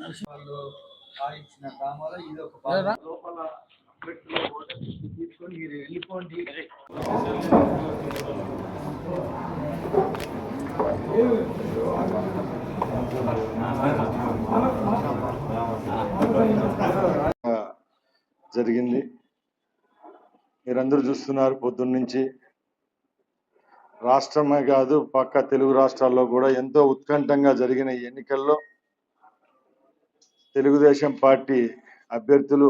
వాళ్ళు ఇది ఒక. లోపల తీసుకొని మీరు వెళ్ళిపోండి. జరిగింది. మీరందరూ చూస్తున్నారు పొద్దున్న నుంచి రాష్ట్రమే కాదు పక్క తెలుగు రాష్ట్రాల్లో కూడా ఎంతో ఉత్కంఠంగా జరిగిన ఈ ఎన్నికల్లో తెలుగుదేశం పార్టీ అభ్యర్థులు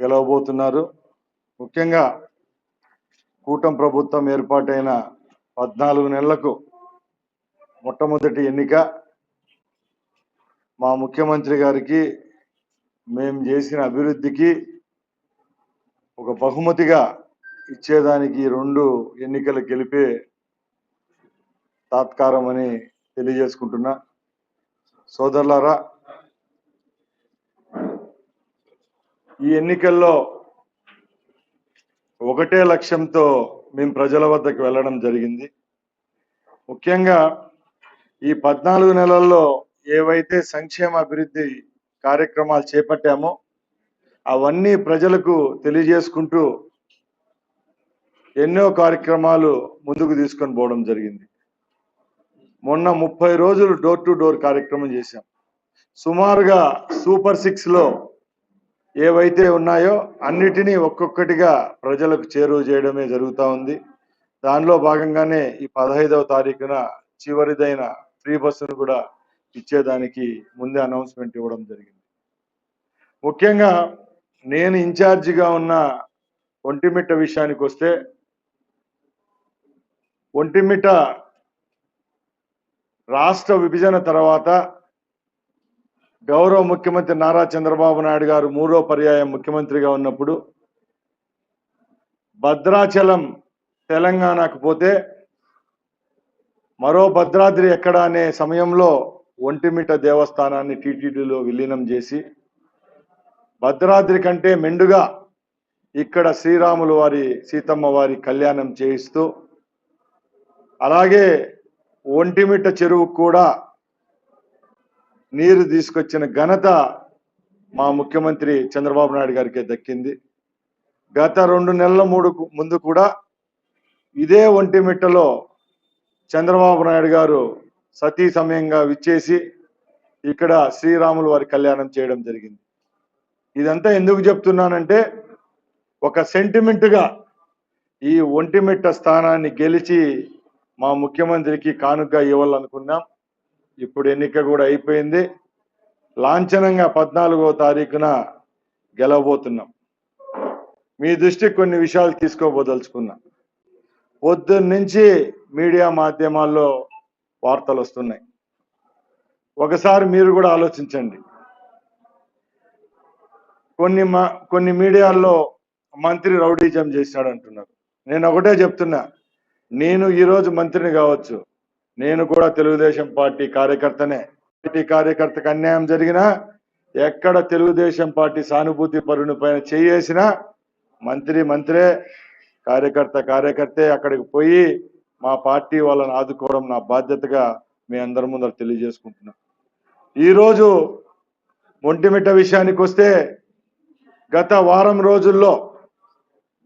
గెలవబోతున్నారు. ముఖ్యంగా కూటం ప్రభుత్వం ఏర్పాటైన పద్నాలుగు నెలలకు మొట్టమొదటి ఎన్నిక. మా ముఖ్యమంత్రి గారికి మేము చేసిన అభివృద్ధికి ఒక బహుమతిగా ఇచ్చేదానికి రెండు ఎన్నికలు గెలిపే తాత్కారం అని తెలియజేసుకుంటున్నా. సోదరులారా ఈ ఎన్నికల్లో ఒకటే లక్ష్యంతో మేము ప్రజల వద్దకు వెళ్ళడం జరిగింది. ముఖ్యంగా ఈ పద్నాలుగు నెలల్లో ఏవైతే సంక్షేమ అభివృద్ధి కార్యక్రమాలు చేపట్టామో అవన్నీ ప్రజలకు తెలియజేసుకుంటూ ఎన్నో కార్యక్రమాలు ముందుకు తీసుకొని పోవడం జరిగింది. మొన్న ముప్పై రోజులు డోర్ టు డోర్ కార్యక్రమం చేశాం. సుమారుగా సూపర్ సిక్స్లో ఏవైతే ఉన్నాయో అన్నిటినీ ఒక్కొక్కటిగా ప్రజలకు చేరువ చేయడమే జరుగుతూ ఉంది. దానిలో భాగంగానే ఈ పదహైదవ తారీఖున చివరిదైన ఫ్రీ బస్సును కూడా ఇచ్చేదానికి ముందే అనౌన్స్మెంట్ ఇవ్వడం జరిగింది. ముఖ్యంగా నేను ఇన్ఛార్జిగా ఉన్న ఒంటిమిట్ట విషయానికి వస్తే ఒంటిమిట రాష్ట్ర విభజన తర్వాత గౌరవ ముఖ్యమంత్రి నారా చంద్రబాబు నాయుడు గారు మూడో పర్యాయం ముఖ్యమంత్రిగా ఉన్నప్పుడు భద్రాచలం తెలంగాణకు పోతే మరో భద్రాద్రి ఎక్కడ అనే సమయంలో ఒంటిమిట దేవస్థానాన్ని టీటీడీలో విలీనం చేసి భద్రాద్రి కంటే మెండుగా ఇక్కడ శ్రీరాములు వారి సీతమ్మ వారి కళ్యాణం చేయిస్తూ అలాగే ఒంటిమిట్ట చెరువుకు కూడా నీరు తీసుకొచ్చిన ఘనత మా ముఖ్యమంత్రి చంద్రబాబు నాయుడు గారికే దక్కింది. గత రెండు నెలల మూడు ముందు కూడా ఇదే ఒంటిమిట్టలో చంద్రబాబు నాయుడు గారు సతీ సమయంగా విచ్చేసి ఇక్కడ శ్రీరాములు వారి కళ్యాణం చేయడం జరిగింది. ఇదంతా ఎందుకు చెప్తున్నానంటే ఒక సెంటిమెంట్గా ఈ ఒంటిమిట్ట స్థానాన్ని గెలిచి మా ముఖ్యమంత్రికి కానుక ఇవ్వాలనుకున్నాం. ఇప్పుడు ఎన్నిక కూడా అయిపోయింది. లాంఛనంగా పద్నాలుగో తారీఖున గెలవబోతున్నాం. మీ దృష్టికి కొన్ని విషయాలు తీసుకోబోదలుచుకున్నా. పొద్దున్న నుంచి మీడియా మాధ్యమాల్లో వార్తలు వస్తున్నాయి. ఒకసారి మీరు కూడా ఆలోచించండి. కొన్ని మా కొన్ని మీడియాల్లో మంత్రి రౌడీజం చేశాడు అంటున్నారు. నేను ఒకటే చెప్తున్నా. నేను ఈరోజు మంత్రిని కావచ్చు. నేను కూడా తెలుగుదేశం పార్టీ కార్యకర్తనే. పార్టీ కార్యకర్తకు అన్యాయం జరిగినా ఎక్కడ తెలుగుదేశం పార్టీ సానుభూతి పరుని పైన చేయేసినా మంత్రి మంత్రే కార్యకర్త కార్యకర్తే అక్కడికి పోయి మా పార్టీ వాళ్ళని ఆదుకోవడం నా బాధ్యతగా మీ అందరి ముందర తెలియజేసుకుంటున్నా. ఈరోజు ఒంటిమిట్ట విషయానికి వస్తే గత వారం రోజుల్లో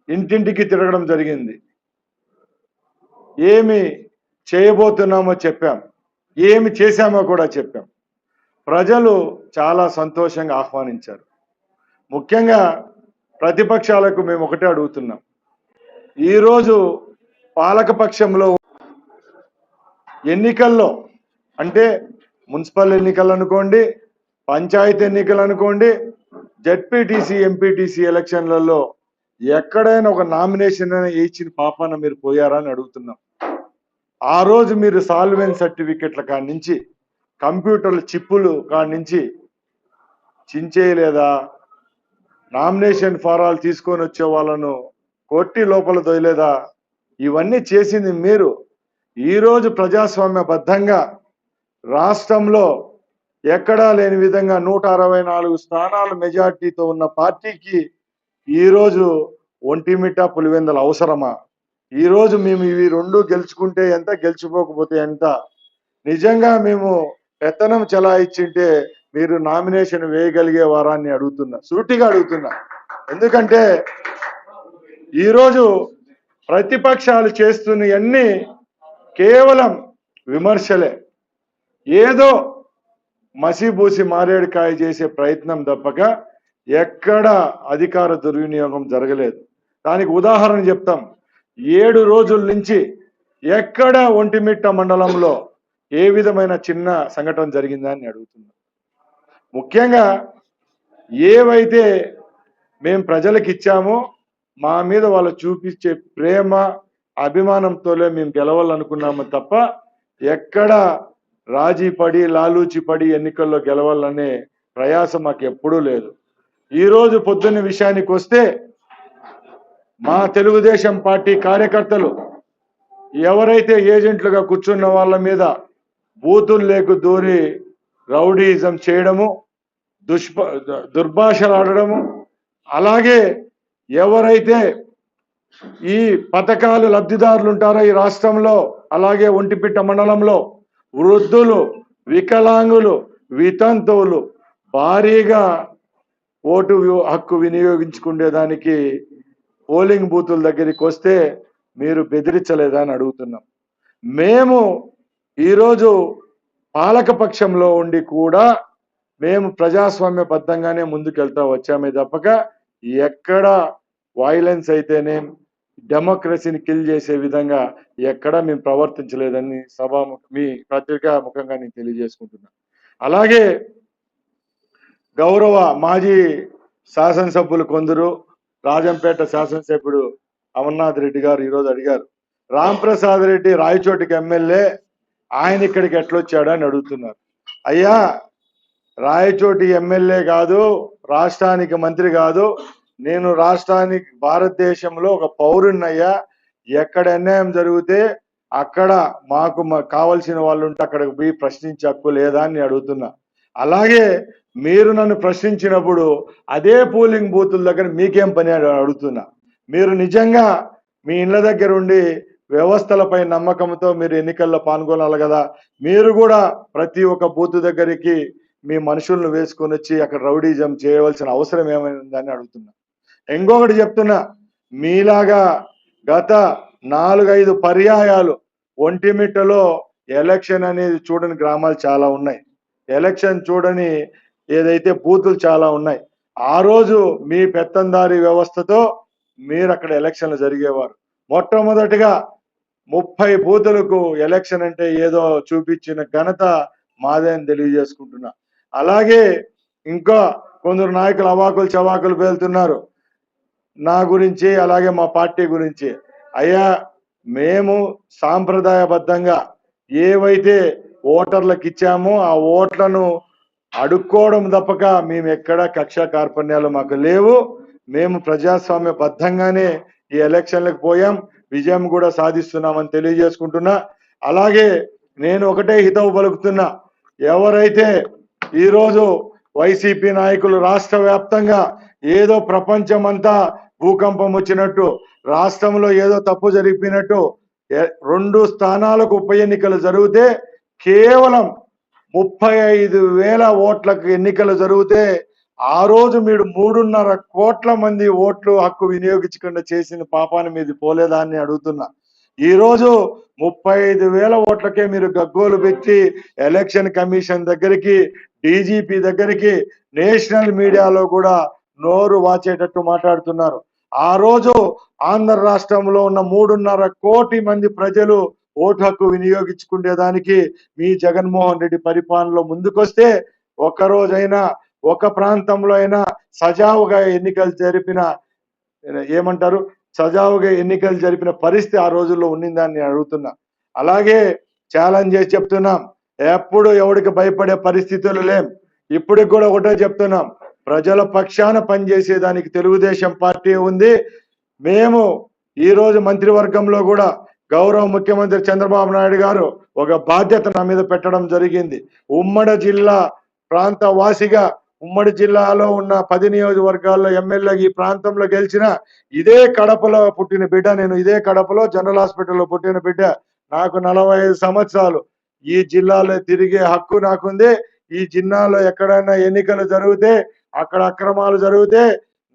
ఇంటింటికి తిరగడం జరిగింది. ఏమి చేయబోతున్నామో చెప్పాం. ఏమి చేశామో కూడా చెప్పాం. ప్రజలు చాలా సంతోషంగా ఆహ్వానించారు. ముఖ్యంగా ప్రతిపక్షాలకు మేము ఒకటే అడుగుతున్నాం. ఈరోజు పాలకపక్షంలో ఎన్నికల్లో అంటే మున్సిపల్ ఎన్నికలు అనుకోండి పంచాయతీ ఎన్నికలు అనుకోండి జడ్పీటీసీ ఎంపీటీసీ ఎలక్షన్లలో ఎక్కడైనా ఒక నామినేషన్ అయినా ఇచ్చిన పాపాన మీరు పోయారా అని అడుగుతున్నాం. ఆ రోజు మీరు సాల్వెన్ సర్టిఫికెట్ల కాడి నుంచి కంప్యూటర్ల చిప్పులు కాడి నుంచి చించేయలేదా? నామినేషన్ ఫారాలు తీసుకొని వచ్చే వాళ్ళను కొట్టి లోపల దొయలేదా ఇవన్నీ చేసింది మీరు. ఈరోజు ప్రజాస్వామ్యబద్ధంగా రాష్ట్రంలో ఎక్కడా లేని విధంగా నూట అరవై నాలుగు స్థానాలు మెజార్టీతో ఉన్న పార్టీకి ఈరోజు ఒంటిమిట పులివెందల అవసరమా? ఈరోజు మేము ఇవి రెండు గెలుచుకుంటే ఎంత గెలుచుకోకపోతే ఎంత? నిజంగా మేము పెత్తనం చెలాయిచ్చింటే మీరు నామినేషన్ వేయగలిగే వారాన్ని అడుగుతున్నా సూటిగా అడుగుతున్నా. ఎందుకంటే ఈరోజు ప్రతిపక్షాలు చేస్తున్నవన్నీ కేవలం విమర్శలే. ఏదో మసిబూసి మారేడుకాయ చేసే ప్రయత్నం తప్పక ఎక్కడ అధికార దుర్వినియోగం జరగలేదు. దానికి ఉదాహరణ చెప్తాం. ఏడు రోజుల నుంచి ఎక్కడ ఒంటిమిట్ట మండలంలో ఏ విధమైన చిన్న సంఘటన జరిగిందని అడుగుతున్నాం. ముఖ్యంగా ఏవైతే మేము ప్రజలకు ఇచ్చామో మా మీద వాళ్ళు చూపించే ప్రేమ అభిమానంతోనే మేము గెలవాలనుకున్నాము తప్ప ఎక్కడ రాజీ పడి లాలూచి పడి ఎన్నికల్లో గెలవాలనే ప్రయాసం మాకు ఎప్పుడూ లేదు. ఈరోజు పొద్దున్న విషయానికి వస్తే మా తెలుగుదేశం పార్టీ కార్యకర్తలు ఎవరైతే ఏజెంట్లుగా కూర్చున్న వాళ్ళ మీద బూతులు లేకు దూరి రౌడీజం చేయడము దుష్ప దుర్భాషలు ఆడడము అలాగే ఎవరైతే ఈ పథకాలు లబ్ధిదారులు ఉంటారో ఈ రాష్ట్రంలో అలాగే ఒంటిపిట్ట మండలంలో వృద్ధులు వికలాంగులు వితంతువులు భారీగా ఓటు హక్కు వినియోగించుకునేదానికి పోలింగ్ బూతుల దగ్గరికి వస్తే మీరు బెదిరించలేదా అని అడుగుతున్నాం. మేము ఈరోజు పాలకపక్షంలో ఉండి కూడా మేము ప్రజాస్వామ్యబద్ధంగానే ముందుకెళ్తా వచ్చామే తప్పక. ఎక్కడ వైలెన్స్ అయితేనే డెమోక్రసీని కిల్ చేసే విధంగా ఎక్కడ మేము ప్రవర్తించలేదని సభా మీ పత్రికా ముఖంగా నేను తెలియజేసుకుంటున్నాను అలాగే గౌరవ మాజీ శాసనసభ్యులు కొందరు రాజంపేట శాసనసభ్యుడు అమర్నాథ్ రెడ్డి గారు ఈరోజు అడిగారు రామ్ ప్రసాద్ రెడ్డి రాయచోటికి ఎమ్మెల్యే ఆయన ఇక్కడికి ఎట్లొచ్చాడు అని అడుగుతున్నారు. అయ్యా రాయచోటి ఎమ్మెల్యే కాదు రాష్ట్రానికి మంత్రి కాదు నేను రాష్ట్రానికి భారతదేశంలో ఒక పౌరున్నయ్యా ఎక్కడ అన్యాయం జరిగితే అక్కడ మాకు మాకు కావలసిన వాళ్ళు ఉంటే అక్కడికి పోయి ప్రశ్నించే హక్కు లేదా అని అడుగుతున్నా. అలాగే మీరు నన్ను ప్రశ్నించినప్పుడు అదే పోలింగ్ బూతుల దగ్గర మీకేం పని అడుగుతున్నా. మీరు నిజంగా మీ ఇళ్ళ దగ్గర ఉండి వ్యవస్థలపై నమ్మకంతో మీరు ఎన్నికల్లో పాల్గొనాలి కదా. మీరు కూడా ప్రతి ఒక్క బూత్ దగ్గరికి మీ మనుషులను వేసుకొని వచ్చి అక్కడ రౌడీజం చేయవలసిన అవసరం ఏమైందని అడుగుతున్నా. ఇంకొకటి చెప్తున్నా మీలాగా గత నాలుగైదు పర్యాయాలు ఒంటిమిట్టలో ఎలక్షన్ అనేది చూడని గ్రామాలు చాలా ఉన్నాయి. ఎలక్షన్ చూడని ఏదైతే బూతులు చాలా ఉన్నాయి ఆ రోజు మీ పెత్తందారి వ్యవస్థతో మీరు అక్కడ ఎలక్షన్లు జరిగేవారు. మొట్టమొదటిగా ముప్పై బూతులకు ఎలక్షన్ అంటే ఏదో చూపించిన ఘనత మాదే అని తెలియజేసుకుంటున్నా. అలాగే ఇంకా కొందరు నాయకులు అవాకులు చవాకులు పేలుతున్నారు. నా గురించి అలాగే మా పార్టీ గురించి. అయ్యా మేము సాంప్రదాయబద్ధంగా ఏవైతే ఓటర్లకు ఇచ్చాము ఆ ఓట్లను అడుక్కోవడం తప్పక మేము ఎక్కడ కక్షా కార్పణ్యాలు మాకు లేవు. మేము ప్రజాస్వామ్య బద్ధంగానే ఈ ఎలక్షన్లకు పోయాం. విజయం కూడా సాధిస్తున్నామని తెలియజేసుకుంటున్నా. అలాగే నేను ఒకటే హితవు పలుకుతున్నా. ఎవరైతే ఈరోజు వైసీపీ నాయకులు రాష్ట్ర వ్యాప్తంగా ఏదో ప్రపంచం అంతా భూకంపం వచ్చినట్టు రాష్ట్రంలో ఏదో తప్పు జరిగిపోయినట్టు రెండు స్థానాలకు ఉప ఎన్నికలు జరిగితే కేవలం ముప్పై ఐదు వేల ఓట్లకు ఎన్నికలు జరిగితే ఆ రోజు మీరు మూడున్నర కోట్ల మంది ఓట్లు హక్కు వినియోగించకుండా చేసిన పాపాన్ని మీది పోలేదా అని అడుగుతున్నా. ఈరోజు ముప్పై ఐదు వేల ఓట్లకే మీరు గగ్గోలు పెట్టి ఎలక్షన్ కమిషన్ దగ్గరికి డీజీపీ దగ్గరికి నేషనల్ మీడియాలో కూడా నోరు వాచేటట్టు మాట్లాడుతున్నారు. ఆ రోజు ఆంధ్ర రాష్ట్రంలో ఉన్న మూడున్నర కోటి మంది ప్రజలు ఓటు హక్కు వినియోగించుకునేదానికి మీ జగన్మోహన్ రెడ్డి పరిపాలనలో ముందుకొస్తే ఒక్క రోజైనా ఒక ప్రాంతంలో అయినా సజావుగా ఎన్నికలు జరిపిన ఏమంటారు? సజావుగా ఎన్నికలు జరిపిన పరిస్థితి ఆ రోజుల్లో ఉండిందని నేను అడుగుతున్నా. అలాగే ఛాలెంజ్ చేసి చెప్తున్నాం. ఎప్పుడు ఎవరికి భయపడే పరిస్థితులు లేం. ఇప్పటికి కూడా ఒకటే చెప్తున్నాం. ప్రజల పక్షాన పనిచేసేదానికి తెలుగుదేశం పార్టీ ఉంది. మేము ఈరోజు మంత్రివర్గంలో కూడా గౌరవ ముఖ్యమంత్రి చంద్రబాబు నాయుడు గారు ఒక బాధ్యత నా మీద పెట్టడం జరిగింది. ఉమ్మడి జిల్లా ప్రాంత వాసిగా ఉమ్మడి జిల్లాలో ఉన్న పది నియోజకవర్గాల్లో ఎమ్మెల్యే ఈ ప్రాంతంలో గెలిచిన ఇదే కడపలో పుట్టిన బిడ్డ నేను ఇదే కడపలో జనరల్ హాస్పిటల్లో పుట్టిన బిడ్డ. నాకు నలభై ఐదు సంవత్సరాలు. ఈ జిల్లాలో తిరిగే హక్కు నాకుంది. ఈ జిల్లాలో ఎక్కడైనా ఎన్నికలు జరిగితే అక్కడ అక్రమాలు జరిగితే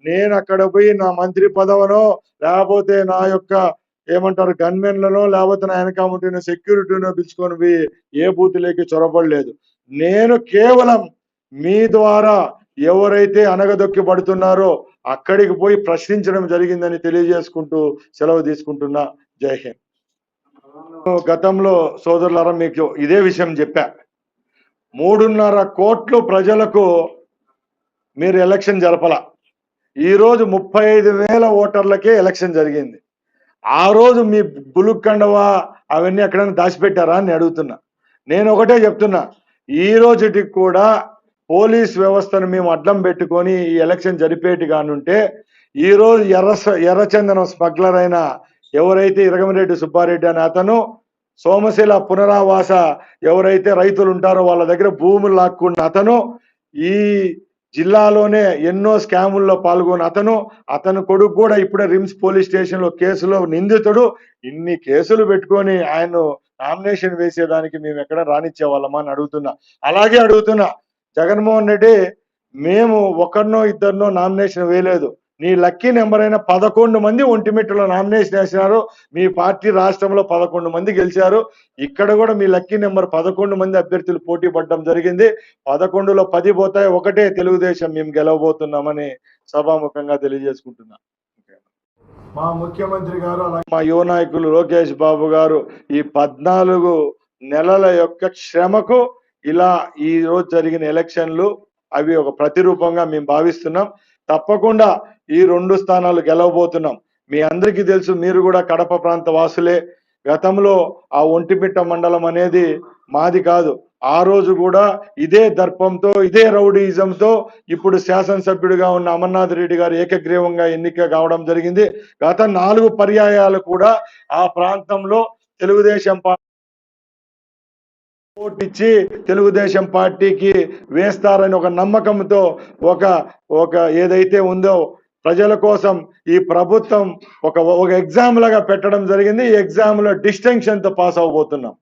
నేను అక్కడ పోయి నా మంత్రి పదవనో లేకపోతే నా యొక్క ఏమంటారు? గన్మెన్లను లేకపోతే నా వెనక ఉంటున్న సెక్యూరిటీనో పిలుచుకొని పోయి ఏ బూతులేకి చొరబడలేదు. నేను కేవలం మీ ద్వారా ఎవరైతే అనగదొక్కిపడుతున్నారో అక్కడికి పోయి ప్రశ్నించడం జరిగిందని తెలియజేసుకుంటూ సెలవు తీసుకుంటున్నా. జై హింద్. గతంలో సోదరులారా మీకు ఇదే విషయం చెప్పా. మూడున్నర కోట్లు ప్రజలకు మీరు ఎలక్షన్ జరపల. ఈరోజు ముప్పై ఐదు వేల ఓటర్లకే ఎలక్షన్ జరిగింది. ఆ రోజు మీ బులుక్కండవ అవన్నీ ఎక్కడైనా దాచిపెట్టారా అని అడుగుతున్నా. నేను ఒకటే చెప్తున్నా ఈ రోజుకి కూడా పోలీస్ వ్యవస్థను మేము అడ్డం పెట్టుకొని ఈ ఎలక్షన్ జరిపేటి కానుంటే ఈ రోజు ఎర్ర ఎర్రచందనం స్మగ్లర్ అయిన ఎవరైతే ఇరగమిరెడ్డి సుబ్బారెడ్డి అనే అతను సోమశిల పునరావాస ఎవరైతే రైతులు ఉంటారో వాళ్ళ దగ్గర భూములు లాక్కున్న అతను ఈ జిల్లాలోనే ఎన్నో స్కాముల్లో పాల్గొని అతను అతను కొడుకు కూడా ఇప్పుడే రిమ్స్ పోలీస్ స్టేషన్లో కేసులో నిందితుడు. ఇన్ని కేసులు పెట్టుకొని ఆయన నామినేషన్ వేసేదానికి మేము ఎక్కడ రానిచ్చే వాళ్ళమా అని అడుగుతున్నా. అలాగే అడుగుతున్నా జగన్మోహన్ రెడ్డి మేము ఒకరినో ఇద్దరినో నామినేషన్ వేయలేదు. నీ లక్కీ నెంబర్ అయిన పదకొండు మంది ఒంటిమిట్టలో నామినేషన్ వేసినారు. మీ పార్టీ రాష్ట్రంలో పదకొండు మంది గెలిచారు. ఇక్కడ కూడా మీ లక్కీ నెంబర్ పదకొండు మంది అభ్యర్థులు పోటీ పడడం జరిగింది. పదకొండులో పది పోతాయి ఒకటే తెలుగుదేశం మేము గెలవబోతున్నామని సభాముఖంగా తెలియజేసుకుంటున్నా. మా ముఖ్యమంత్రి గారు మా యువ నాయకులు లోకేష్ బాబు గారు ఈ పద్నాలుగు నెలల యొక్క శ్రమకు ఇలా ఈ రోజు జరిగిన ఎలక్షన్లు అవి ఒక ప్రతిరూపంగా మేము భావిస్తున్నాం. తప్పకుండా ఈ రెండు స్థానాలు గెలవబోతున్నాం. మీ అందరికీ తెలుసు మీరు కూడా కడప ప్రాంత వాసులే. గతంలో ఆ ఒంటిమిట్ట మండలం అనేది మాది కాదు. ఆ రోజు కూడా ఇదే దర్పంతో ఇదే రౌడీయిజంతో ఇప్పుడు శాసనసభ్యుడిగా ఉన్న అమర్నాథ్ రెడ్డి గారు ఏకగ్రీవంగా ఎన్నిక కావడం జరిగింది. గత నాలుగు పర్యాయాలు కూడా ఆ ప్రాంతంలో తెలుగుదేశం పార్టీ ఓటిచ్చి తెలుగుదేశం పార్టీకి వేస్తారని ఒక నమ్మకంతో ఒక ఒక ఏదైతే ఉందో ప్రజల కోసం ఈ ప్రభుత్వం ఒక ఒక ఎగ్జామ్ లాగా పెట్టడం జరిగింది. ఈ ఎగ్జామ్లో డిస్టింక్షన్తో పాస్ అవ్వబోతున్నాం.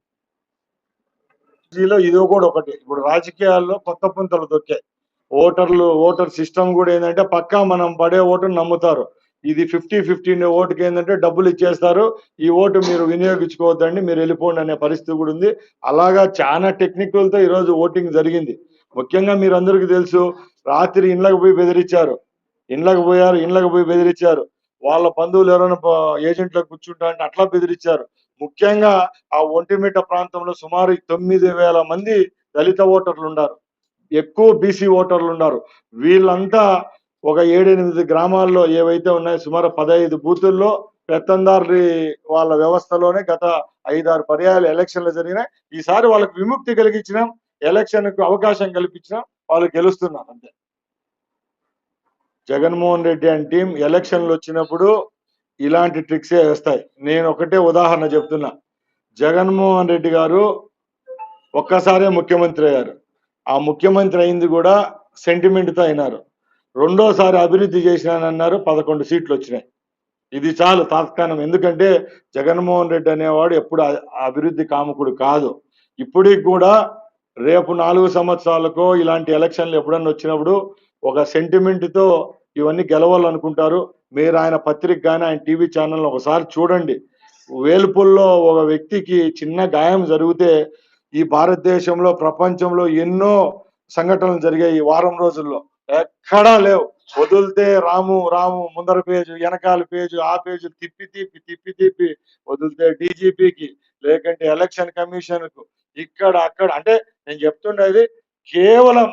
లో ఇది కూడా ఒకటి. ఇప్పుడు రాజకీయాల్లో కొత్త పుంతలు దొక్కాయి ఓటర్లు ఓటర్ సిస్టమ్ కూడా ఏంటంటే పక్కా మనం పడే ఓటును నమ్ముతారు. ఇది ఫిఫ్టీ ఫిఫ్టీన్ ఓటుకి ఏంటంటే డబ్బులు ఇచ్చేస్తారు. ఈ ఓటు మీరు వినియోగించుకోవద్దండి మీరు వెళ్ళిపోండి అనే పరిస్థితి కూడా ఉంది. అలాగా చాలా టెక్నికల్తో ఈరోజు ఓటింగ్ జరిగింది. ముఖ్యంగా మీరు అందరికీ తెలుసు రాత్రి ఇండ్లకు పోయి బెదిరించారు. ఇండ్లకు పోయారు ఇండ్లకు పోయి బెదిరించారు. వాళ్ళ బంధువులు ఎవరైనా ఏజెంట్లకు కూర్చుంటా అంటే అట్లా బెదిరించారు. ముఖ్యంగా ఆ ఒంటిమిట్ట ప్రాంతంలో సుమారు తొమ్మిది వేల మంది దళిత ఓటర్లు ఉన్నారు. ఎక్కువ బీసీ ఓటర్లు ఉన్నారు. వీళ్ళంతా ఒక ఏడెనిమిది గ్రామాల్లో ఏవైతే ఉన్నాయో సుమారు పదహైదు బూతుల్లో పెత్తందారి వాళ్ళ వ్యవస్థలోనే గత ఐదారు పర్యాయాలు ఎలక్షన్లు జరిగినాయి. ఈసారి వాళ్ళకి విముక్తి కలిగించినాం ఎలక్షన్కు అవకాశం కల్పించినాం వాళ్ళు గెలుస్తున్నారు అంతే. జగన్మోహన్ రెడ్డి అండ్ టీం ఎలక్షన్లు వచ్చినప్పుడు ఇలాంటి ట్రిక్సే వేస్తాయి. నేను ఒకటే ఉదాహరణ చెప్తున్నా. జగన్మోహన్ రెడ్డి గారు ఒక్కసారే ముఖ్యమంత్రి అయ్యారు. ఆ ముఖ్యమంత్రి అయింది కూడా సెంటిమెంట్తో అయినారు. రెండోసారి అభివృద్ధి చేసినానన్నారు పదకొండు సీట్లు వచ్చినాయి. ఇది చాలు తాత్కాలికం. ఎందుకంటే జగన్మోహన్ రెడ్డి అనేవాడు ఎప్పుడు అభివృద్ధి కాముకుడు కాదు. ఇప్పటికి కూడా రేపు నాలుగు సంవత్సరాలకో ఇలాంటి ఎలక్షన్లు ఎప్పుడన్నా వచ్చినప్పుడు ఒక సెంటిమెంట్తో ఇవన్నీ గెలవాలనుకుంటారు. మీరు ఆయన పత్రిక కానీ ఆయన టీవీ ఛానల్ ఒకసారి చూడండి. వేల్పుల్లో ఒక వ్యక్తికి చిన్న గాయం జరిగితే ఈ భారతదేశంలో ప్రపంచంలో ఎన్నో సంఘటనలు జరిగాయి ఈ వారం రోజుల్లో. ఎక్కడా లేవు. వదిలితే రాము రాము ముందర పేజు వెనకాల పేజు ఆ పేజు తిప్పి తిప్పి తిప్పి తిప్పి వదిలితే డీజీపీకి లేకంటే ఎలక్షన్ కమిషన్కు ఇక్కడ అక్కడ అంటే నేను చెప్తుండేది కేవలం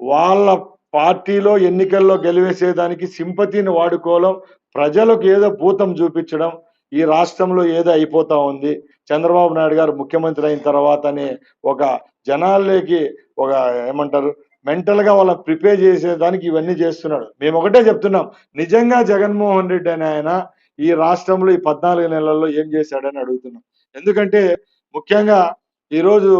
వాళ్ళ పార్టీలో ఎన్నికల్లో గెలివేసేదానికి సింపతిని వాడుకోవడం ప్రజలకు ఏదో భూతం చూపించడం ఈ రాష్ట్రంలో ఏదో అయిపోతా ఉంది. చంద్రబాబు నాయుడు గారు ముఖ్యమంత్రి అయిన తర్వాతనే ఒక జనాల్లోకి ఒక ఏమంటారు మెంటల్గా వాళ్ళని ప్రిపేర్ చేసేదానికి ఇవన్నీ చేస్తున్నాడు. మేము ఒకటే చెప్తున్నాం నిజంగా జగన్మోహన్ రెడ్డి అని ఆయన ఈ రాష్ట్రంలో ఈ పద్నాలుగు నెలల్లో ఏం చేశాడని అడుగుతున్నాం. ఎందుకంటే ముఖ్యంగా ఈరోజు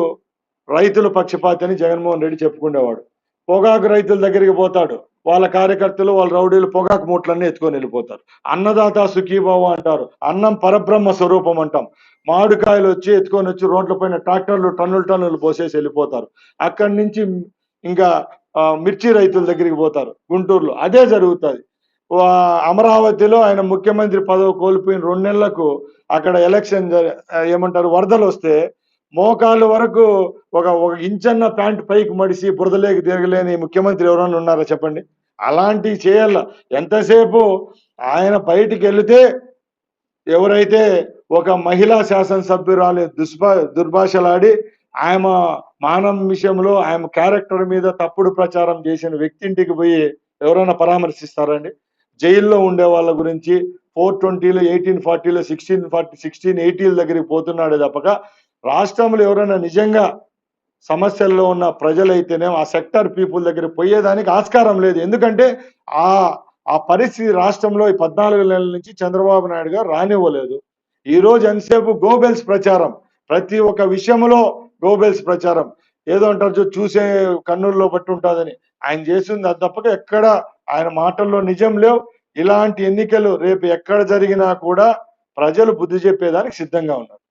రైతుల పక్షపాతి అని జగన్మోహన్ రెడ్డి చెప్పుకునేవాడు. పొగాకు రైతుల దగ్గరికి పోతాడు. వాళ్ళ కార్యకర్తలు వాళ్ళ రౌడీలు పొగాకు మూటలన్నీ ఎత్తుకొని వెళ్ళిపోతారు. అన్నదాత సుఖీభావ అంటారు. అన్నం పరబ్రహ్మ స్వరూపం అంటాం. మామిడికాయలు వచ్చి ఎత్తుకొని వచ్చి రోడ్ల పైన ట్రాక్టర్లు టన్నులు టన్నులు పోసేసి వెళ్ళిపోతారు. అక్కడి నుంచి ఇంకా మిర్చి రైతుల దగ్గరికి పోతారు. గుంటూరులో అదే జరుగుతుంది. అమరావతిలో ఆయన ముఖ్యమంత్రి పదవి కోల్పోయిన రెండు నెలలకు అక్కడ ఎలక్షన్ జ- ఏమంటారు వరదలు వస్తే మోకాలు వరకు ఒక ఒక ఇంచన్న ప్యాంట్ పైకి మడిసి బురదలేకి తిరగలేని ముఖ్యమంత్రి ఎవరైనా ఉన్నారా చెప్పండి? అలాంటివి చేయాల. ఎంతసేపు ఆయన బయటికి వెళితే ఎవరైతే ఒక మహిళా శాసనసభ్యురాలు దుష్భా దుర్భాషలాడి ఆమె మానం విషయంలో ఆమె క్యారెక్టర్ మీద తప్పుడు ప్రచారం చేసిన వ్యక్తి ఇంటికి పోయి ఎవరైనా పరామర్శిస్తారండి? జైల్లో ఉండే వాళ్ళ గురించి ఫోర్ ట్వంటీలో ఎయిటీన్ ఫార్టీలో సిక్స్టీన్ ఫార్టీ సిక్స్టీన్ ఎయిటీల దగ్గరికి పోతున్నాడే తప్పక రాష్ట్రంలో ఎవరైనా నిజంగా సమస్యల్లో ఉన్న ప్రజలైతేనే ఆ సెక్టర్ పీపుల్ దగ్గర పోయేదానికి ఆస్కారం లేదు. ఎందుకంటే ఆ ఆ పరిస్థితి రాష్ట్రంలో ఈ పద్నాలుగు నెలల నుంచి చంద్రబాబు నాయుడు గారు రానివ్వలేదు. ఈ రోజు ఎంతసేపు గోబెల్స్ ప్రచారం? ప్రతి ఒక్క విషయంలో గోబెల్స్ ప్రచారం. ఏదో అంటారు చూసే కన్నుల్లో బట్టి ఉంటుందని. ఆయన చేసింది అది తప్పక ఎక్కడ ఆయన మాటల్లో నిజం లేవు. ఇలాంటి ఎన్నికలు రేపు ఎక్కడ జరిగినా కూడా ప్రజలు బుద్ధి చెప్పేదానికి సిద్ధంగా ఉన్నారు.